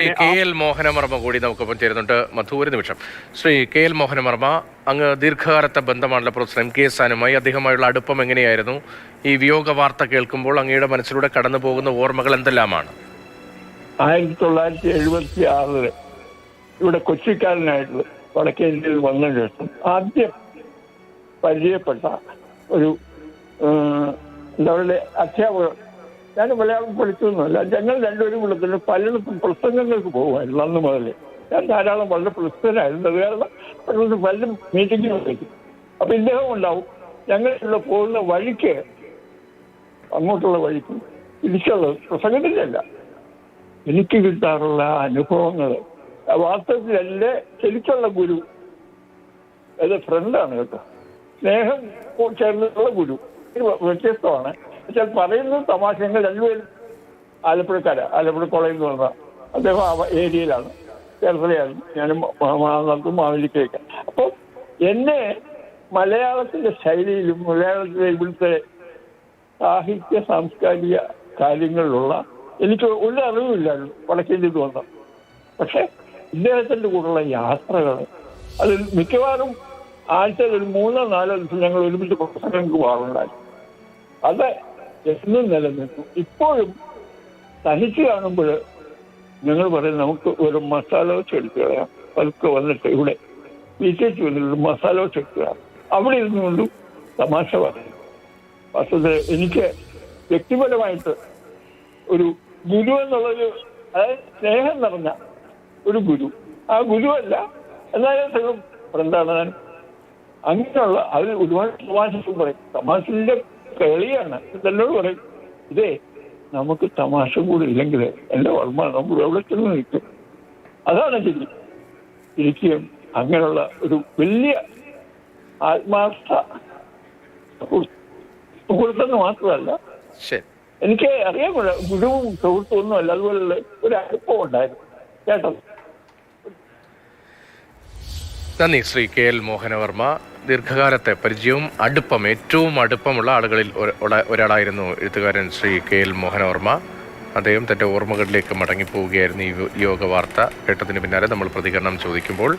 K L Mohanavarma കൂടി നമുക്കൊപ്പം ചേരുന്നുണ്ട്. മധു ഒരു നിമിഷം. ശ്രീ കെ എൽ മോഹനവർമ്മ അങ്ങ് ദീർഘകാലത്തെ ബന്ധമാണല്ലോ പ്രൊഫസർ എം കെ സാനുമായി. അദ്ദേഹമായുള്ള അടുപ്പം എങ്ങനെയായിരുന്നു? ഈ വിയോഗ വാർത്ത കേൾക്കുമ്പോൾ അങ്ങയുടെ മനസ്സിലൂടെ കടന്നു പോകുന്ന ഓർമ്മകൾ എന്തെല്ലാമാണ്? ആയിരത്തി തൊള്ളായിരത്തി എഴുപത്തി ആറിൽ ഇവിടെ കൊച്ചിക്കാരനായിട്ട് വടക്കേ ഇന്ത്യയിൽ വന്ന ശേഷം ആദ്യം പരിചയപ്പെട്ട ഒരു എന്താ പറയുക അധ്യാപകർ ഞാൻ മലയാളം പഠിച്ചൊന്നുമല്ല ഞങ്ങൾ രണ്ടുപേരും വിളിക്കുന്ന പലയിടത്തും പ്രസംഗങ്ങൾക്ക് പോകുമായിരുന്നു അന്ന് മുതൽ. ഞാൻ ധാരാളം വളരെ പ്രസിദ്ധനായിരുന്നു അത് പലയിടത്തും പല മീറ്റിങ്ങിന് വിളിക്കും അപ്പൊ ഇദ്ദേഹം ഉണ്ടാവും. ഞങ്ങൾ ഇവിടെ പോകുന്ന വഴിക്ക് അങ്ങോട്ടുള്ള വഴിക്ക് തിരിച്ചുള്ളത് പ്രസംഗത്തിന്റെ അല്ല എനിക്ക് കിട്ടാറുള്ള അനുഭവങ്ങൾ. വാസ്തവത്തിൽ എന്റെ ശരിക്കുള്ള ഗുരു. അത് ഫ്രണ്ടാണ് കേട്ടോ. സ്നേഹം ചേർന്നിട്ടുള്ള ഗുരു. വ്യത്യസ്തമാണ്. പക്ഷെ പറയുന്നത് തമാശങ്ങൾ രണ്ടുപേരും ആലപ്പുഴക്കാരാ ആലപ്പുഴ കോളേജിൽ നിന്ന് വന്ന അദ്ദേഹം ആ ഏരിയയിലാണ്. കേരളത്തിലെയാണ്. ഞാനും മാങ്ങാത്തും മാവേലിക്കൊക്കെ. അപ്പോൾ എന്നെ മലയാളത്തിന്റെ ശൈലിയിലും മലയാളത്തിലെ ഇവിടുത്തെ സാഹിത്യ സാംസ്കാരിക കാര്യങ്ങളിലുള്ള എനിക്ക് ഒരു അറിവില്ലായിരുന്നു വടക്കേന്ത്യയിൽ വന്ന. പക്ഷെ ഇദ്ദേഹത്തിന്റെ കൂടെയുള്ള യാത്രകൾ അതിൽ മിക്കവാറും ആഴ്ചയിൽ ഒരു മൂന്നോ നാലോ ദിവസം ഞങ്ങൾ ഒരുമിച്ച് പ്രസംഗങ്ങൾക്ക് പോകാറുണ്ടായിരുന്നു അത് എന്നും നിലനിൽക്കും. ഇപ്പോഴും തനിച്ച് കാണുമ്പോൾ ഞങ്ങൾ പറയും നമുക്ക് ഒരു മസാല എടുത്തു കളയാം പതുക്കെ വന്നിട്ട് ഇവിടെ വിശേഷിച്ച് വന്നിട്ട് ഒരു മസാല എടുത്തു കളയാം അവിടെ ഇരുന്നുകൊണ്ടും തമാശ പറയും. വസ്തുത എനിക്ക് വ്യക്തിപരമായിട്ട് ഒരു ഗുരു എന്നുള്ളൊരു അതായത് സ്നേഹം നിറഞ്ഞ ഒരു ഗുരു. ആ ഗുരുവല്ല എന്നാലും എന്താണ് അങ്ങനെയുള്ള അതിൽ ഒരുപാട് തമാശ പറയും. തമാശന്റെ കളിയാണ്. എന്നോട് പറയും ഇതേ നമുക്ക് തമാശ കൂടി ഇല്ലെങ്കിൽ എന്റെ ഓർമ്മ നമ്മൾ എവിടെ ചെന്ന് നിൽക്കും? അതാണ് ശരി. ശരിക്കും അങ്ങനെയുള്ള ഒരു വലിയ ആത്മാർത്ഥ സുഹൃത്തെന്ന് മാത്രമല്ല എനിക്ക് അറിയാൻ ഗുരുവും സുഹൃത്തും ഒന്നുമല്ല അതുപോലുള്ള ഒരു അടുപ്പം ഉണ്ടായിരുന്നു. കേട്ടോ? നന്ദി ശ്രീ കെ എൽ മോഹനവർമ്മ. ദീർഘകാലത്തെ പരിചയവും അടുപ്പം ഏറ്റവും അടുപ്പമുള്ള ആളുകളിൽ ഒരാളായിരുന്നു എഴുത്തുകാരൻ ശ്രീ കെ എൽ മോഹനവർമ്മ. അദ്ദേഹം തന്റെ ഓർമ്മകളിലേക്ക് മടങ്ങിപ്പോവുകയായിരുന്നു ഈ യോഗ വാർത്ത കേട്ടതിന് പിന്നാലെ നമ്മൾ പ്രതികരണം ചോദിക്കുമ്പോൾ